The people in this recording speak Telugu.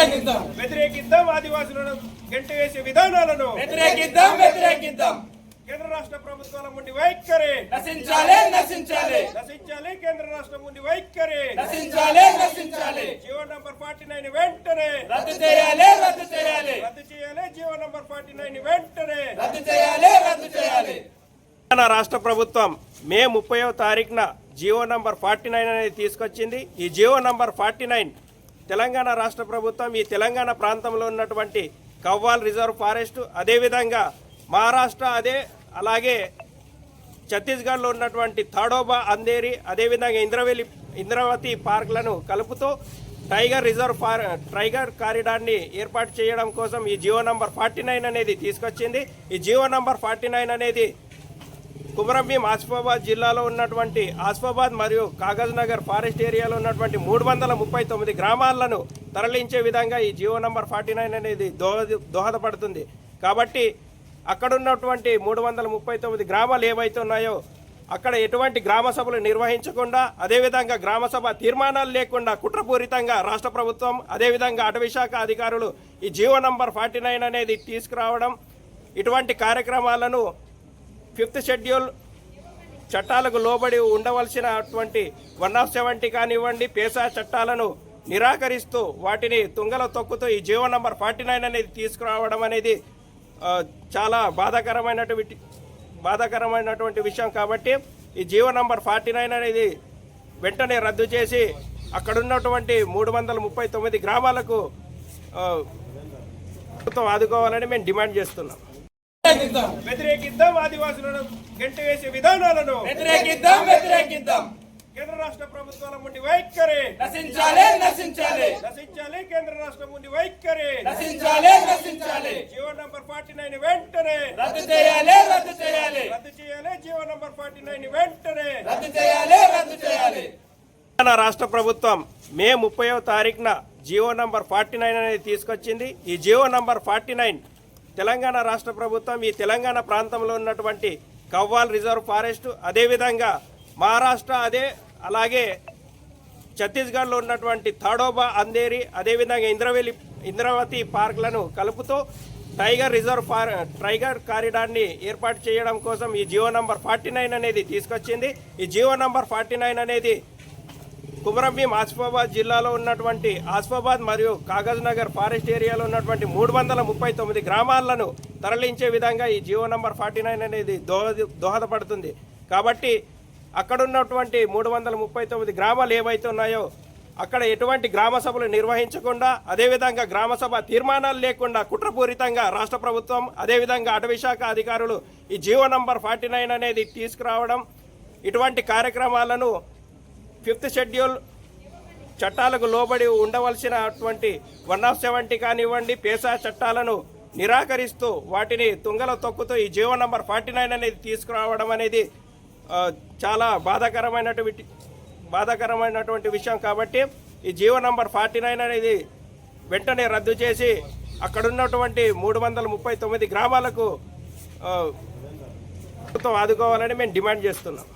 వ్యతిరేకిద్దాం. ఆదివాసులను గంట వేసే విధానాలను వ్యతిరేకిద్దాం వ్యతిరేకిద్దాం. కేంద్ర రాష్ట్ర ప్రభుత్వాల ముండి వైఖరి. నశించాలి నశించాలి. నశించాలి కేంద్ర రాష్ట్రం ముండి వైఖరి. నశించాలి నశించాలి. జీవో నంబర్ ఫార్టీ నైన్ వెంటనే. రద్దు చేయాలి రద్దు చేయాలి. రద్దు చేయాలి జీవో నంబర్ ఫార్టీ నైన్ వెంటనే. రద్దు చేయాలి రద్దు చేయాలి. తెలంగాణ రాష్ట్ర ప్రభుత్వం మే ముప్పైవ తారీఖున జియో నంబర్ ఫార్టీ నైన్ అనేది తీసుకొచ్చింది. ఈ Jio number forty nine Telangana రాష్ట్ర ప్రభుత్వం ఈ తెలంగాణ ప్రాంతంలో ఉన్నటువంటి కవ్వాల్ రిజర్వ్ ఫారెస్ట్ అదేవిధంగా మహారాష్ట్ర అదే అలాగే ఛత్తీస్గఢ్లో ఉన్నటువంటి తాడోబా అందేరి అదేవిధంగా ఇంద్రవెల్లి ఇంద్రావతి పార్క్లను కలుపుతూ టైగర్ రిజర్వ్ ఫార్ టైగర్ కారిడార్ని ఏర్పాటు చేయడం కోసం ఈ జియో నంబర్ ఫార్టీ నైన్ అనేది తీసుకొచ్చింది. ఈ జియో నంబర్ ఫార్టీ నైన్ అనేది కుమరంభీం ఆసిఫాబాద్ జిల్లాలో ఉన్నటువంటి ఆసిఫాబాద్ మరియు కాగజ్ నగర్ ఫారెస్ట్ ఏరియాలో ఉన్నటువంటి మూడు వందల ముప్పై తొమ్మిది గ్రామాలను తరలించే విధంగా ఈ జియో నంబర్ ఫార్టీ నైన్ అనేది దోహద దోహదపడుతుంది. కాబట్టి అక్కడ ఉన్నటువంటి మూడు వందల ముప్పై తొమ్మిది గ్రామాలు ఏవైతే ఉన్నాయో అక్కడ ఎటువంటి గ్రామ సభలు నిర్వహించకుండా అదేవిధంగా గ్రామ సభ తీర్మానాలు లేకుండా కుట్రపూరితంగా రాష్ట్ర ప్రభుత్వం అదేవిధంగా అటవీ శాఖ అధికారులు ఈ జియో నంబర్ ఫార్టీ నైన్ అనేది తీసుకురావడం ఇటువంటి కార్యక్రమాలను ఫిఫ్త్ షెడ్యూల్ చట్టాలకు లోబడి ఉండవలసినటువంటి వన్ ఆఫ్ సెవెంటీ కానివ్వండి పేసా చట్టాలను నిరాకరిస్తూ వాటిని తుంగలో తొక్కుతూ ఈ జీవో నంబర్ ఫార్టీ నైన్ అనేది తీసుకురావడం అనేది చాలా బాధాకరమైనటువంటి బాధాకరమైనటువంటి విషయం కాబట్టి ఈ జీవో నంబర్ ఫార్టీ నైన్ అనేది వెంటనే రద్దు చేసి అక్కడున్నటువంటి మూడు వందల ముప్పై తొమ్మిది గ్రామాలకు ప్రభుత్వం ఆదుకోవాలని మేము డిమాండ్ చేస్తున్నాం. వ్యతిరేకిద్దాం. వ్యతిరేకిద్దాం. ఆదివాసులను గంట వేసే విధానాలను వ్యతిరేకిద్దాం వ్యతిరేకిద్దాం. కేంద్ర రాష్ట్ర ప్రభుత్వాల ముండి వైఖరి. నశించాలి నశించాలి. నశించాలి కేంద్ర రాష్ట్ర ముండి వైఖరి. నశించాలి నశించాలి. జీవో నంబర్ ఫార్టీ నైన్ వెంటనే. రద్దు చేయాలి రద్దు చేయాలి. రద్దు చేయాలి జీవో నంబర్ ఫార్టీ నైన్ వెంటనే. రద్దు చేయాలి రద్దు చేయాలి. తెలంగాణ రాష్ట్ర ప్రభుత్వం మే ముప్పైవ తారీఖున జియో నంబర్ ఫార్టీ నైన్ అనేది తీసుకొచ్చింది. ఈ Jio number forty nine Telangana రాష్ట్ర ప్రభుత్వం ఈ తెలంగాణ ప్రాంతంలో ఉన్నటువంటి కవ్వాల్ రిజర్వ్ ఫారెస్ట్ అదేవిధంగా మహారాష్ట్ర అదే అలాగే ఛత్తీస్గఢ్లో ఉన్నటువంటి తాడోబా అందేరి అదేవిధంగా ఇంద్రవెల్లి ఇంద్రావతి పార్క్లను కలుపుతూ టైగర్ రిజర్వ్ ఫార్ టైగర్ కారిడార్ని ఏర్పాటు చేయడం కోసం ఈ జియో నంబర్ ఫార్టీ నైన్ అనేది తీసుకొచ్చింది. ఈ జియో నంబర్ ఫార్టీ నైన్ అనేది కుమరంభీం ఆసిఫాబాద్ జిల్లాలో ఉన్నటువంటి ఆసిఫాబాద్ మరియు కాగజ్ నగర్ ఫారెస్ట్ ఏరియాలో ఉన్నటువంటి మూడు వందల ముప్పై తొమ్మిది గ్రామాలను తరలించే విధంగా ఈ జియో నంబర్ ఫార్టీ నైన్ అనేది దోహద దోహదపడుతుంది. కాబట్టి అక్కడున్నటువంటి మూడు వందల ముప్పై తొమ్మిది గ్రామాలు ఏవైతే ఉన్నాయో అక్కడ ఎటువంటి గ్రామ సభలు నిర్వహించకుండా అదేవిధంగా గ్రామ సభ తీర్మానాలు లేకుండా కుట్రపూరితంగా రాష్ట్ర ప్రభుత్వం అదేవిధంగా అటవీ శాఖ అధికారులు ఈ జియో నంబర్ ఫార్టీ నైన్ అనేది తీసుకురావడం ఇటువంటి కార్యక్రమాలను ఫిఫ్త్ షెడ్యూల్ చట్టాలకు లోబడి ఉండవలసినటువంటి వన్ ఆఫ్ సెవెంటీ కానివ్వండి పేసా చట్టాలను నిరాకరిస్తూ వాటిని తుంగల తొక్కుతూ ఈ జీవో నంబర్ ఫార్టీ నైన్ అనేది తీసుకురావడం అనేది చాలా బాధాకరమైనటువంటి బాధాకరమైనటువంటి విషయం కాబట్టి ఈ జీవో నంబర్ ఫార్టీ నైన్ అనేది వెంటనే రద్దు చేసి అక్కడున్నటువంటి మూడు వందల ముప్పై తొమ్మిది గ్రామాలకు ప్రభుత్వం ఆదుకోవాలని మేము డిమాండ్ చేస్తున్నాం.